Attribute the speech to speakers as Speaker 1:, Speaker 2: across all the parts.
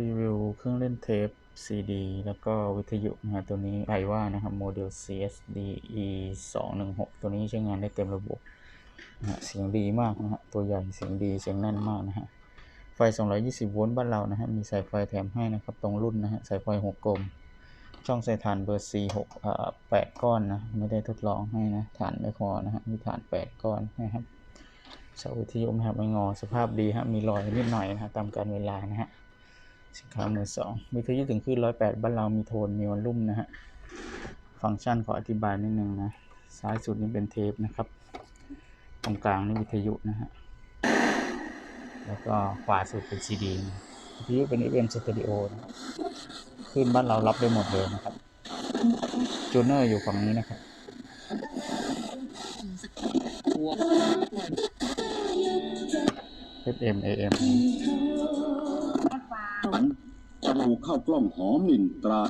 Speaker 1: รีวิวเครื่องเล่นเทป CD แล้วก็วิทยุนะฮะตัวนี้ไอว่านะครับโมเดล CSD E 2 1 6ตัวนี้ใช้งานได้เต็มระบบนะฮะเสียงดีมากนะฮะ ตัวใหญ่เสียงดีเสียงแน่นมากนะฮะ ไฟ 220 โวลต์บ้านเรานะฮะ มีสายไฟแถมให้นะครับ ตรงรุ่นนะฮะ สายไฟ6กกลม ช่องใส่ถ่านเบอร์ C6 อ่า8ก้อนนะ ไม่ได้ทดลองให้นะถ่านไม่พอนะฮะ มีถ่าน 8 ก้อนนะครับเสาวิทยุนะครับไม่งอ สภาพดีฮะ มีรอยนิดหน่อยนะฮะตามการเวลานะฮะ สินค้ามือสองวิทยุถึงขึ้นร้อยแปดบ้านเรามีโทนมีวอลลุ่มนะฮะ ฟังก์ชันขออธิบายนิดนึงนะ ซ้ายสุดนี่เป็นเทปนะครับ ตรงกลางนี่วิทยุนะฮะ แล้วก็ขวาสุดเป็นซีดีนะวิทยุเป็น FM Stereo นะครับขึ้นบ้านเรารับได้หมดเลยนะครับ จูเนอร์อยู่ฝั่งนี้นะครับ FM AM
Speaker 2: ฝัน จมูกเข้ากล้องหอมหมิ่นตรา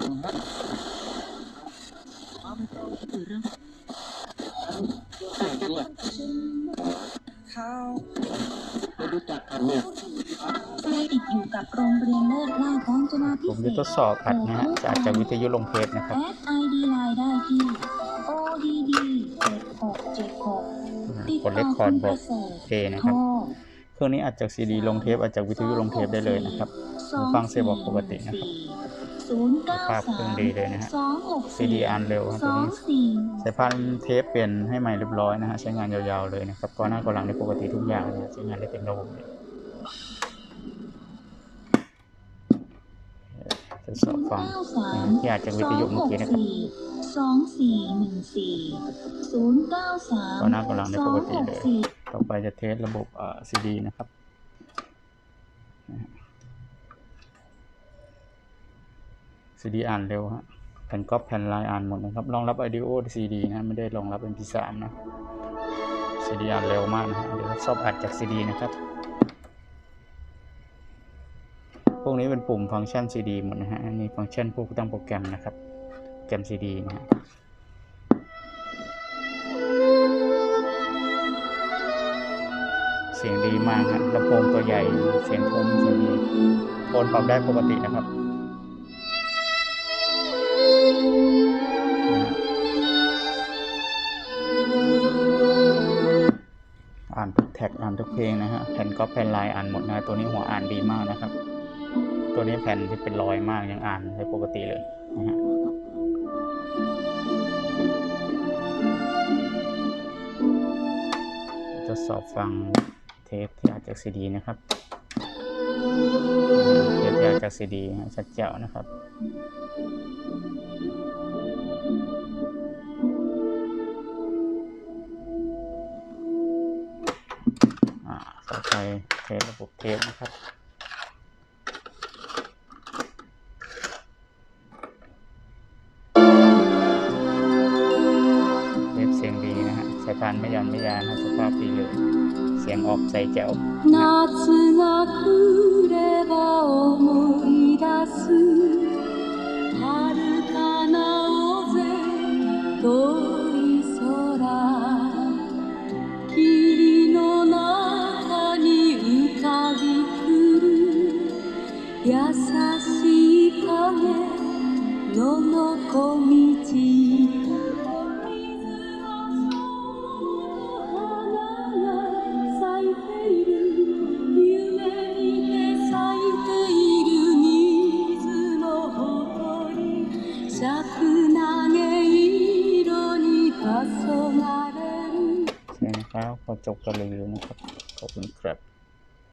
Speaker 3: ไม่รู้จักกันเนี่ย
Speaker 4: ไปติดอยู่กับโรงเรียนเลิศล่าของจนาพิ
Speaker 1: ผม
Speaker 4: เศ
Speaker 1: จะ
Speaker 4: ษ
Speaker 1: ทดสอบอัดนะฮะจากจากวิทยุลงเทปนะครับ
Speaker 4: แอดไอดีไลน์ได้ที่ ODD 7676ติด
Speaker 1: กดเล
Speaker 4: ต่
Speaker 1: ค
Speaker 4: อ
Speaker 1: คอร์ด
Speaker 4: คุณ
Speaker 1: บ
Speaker 4: ป
Speaker 1: อ
Speaker 4: ระ
Speaker 1: ก
Speaker 4: เสริฐ
Speaker 1: เพนะ
Speaker 4: โท
Speaker 1: ครับ
Speaker 4: ร
Speaker 1: เครื่องนี้อัดจากซีดีลงเทปอัดจากวิทยุลงเทปได้เลยนะครับฟังเสียงบอกปกตินะครับ
Speaker 4: ศูนย์เก้า
Speaker 1: ภาพเครื่องดีเลยนะฮะ
Speaker 4: สองหก
Speaker 1: ซีดีอ่านเร็วครับ
Speaker 4: ส
Speaker 1: ตัว
Speaker 4: อง
Speaker 1: นี้
Speaker 4: สี่
Speaker 1: สายพานเทปเปลี่ยนให้ใหม่เรียบร้อยนะฮะใช้งานยาวๆเลยนะครับก็หน้าก็หลังได้ปกติทุกอย่างนะฮะใช้งานได้เต็มระบบเลยทดสอบฟัง
Speaker 4: เก้าสาม
Speaker 1: ที่อาจจะวิทยุเมื่อกี้นะครับ
Speaker 4: สองสี่หนึ่งสี่ศูนย์เก้าสาม
Speaker 1: ก็หน้าก็หลังได้ปกติเลย
Speaker 4: สองหสี่
Speaker 1: ต่อไปจะเทสระบบซีดีนะครับซีดีอ่านเร็วฮะแผ่นก๊อปแผ่นลายอ่านหมดนะครับรองรับ audio CD นะไม่ได้รองรับ MP3 นะซีดีอ่านเร็วมากนะฮะเดี๋ยวทดสอบอัดจากซีดีนะครับ พวกนี้เป็นปุ่มฟังก์ชัน CD หมดนะฮะอันนี้ฟังก์ชันพวกตั้งโปรแกรมนะครับ แกรม CD นะฮะ สียงดีมากครับลำโพงตัวใหญ่ เสียงคมเสียงดีโทนปรับได้ปกตินะครับอ่านทุกแท็กอ่านทุกเพลงนะฮะแผ่นก๊อปแผ่นลายอ่านหมดนะตัวนี้หัวอ่านดีมากนะครับ ตัวนี้แผ่นที่เป็นรอยมากยังอ่านได้ปกติเลยนะฮะทดสอบฟัง เทปที่อัดจากซีดีนะครับเทปที่อัดจากซีดีชัดเจ๋วนะครับอ่าต่อไปเทประบบเทปนะครับเทปเสียงดีนะฮะสายพานไม่ยันไม่ยานนะสภาพดีเลย สียงออกใสแจ๋ว
Speaker 4: 夏が来れば思い
Speaker 1: พอจบกันรีวิวนะครับ ขอบคุณครับ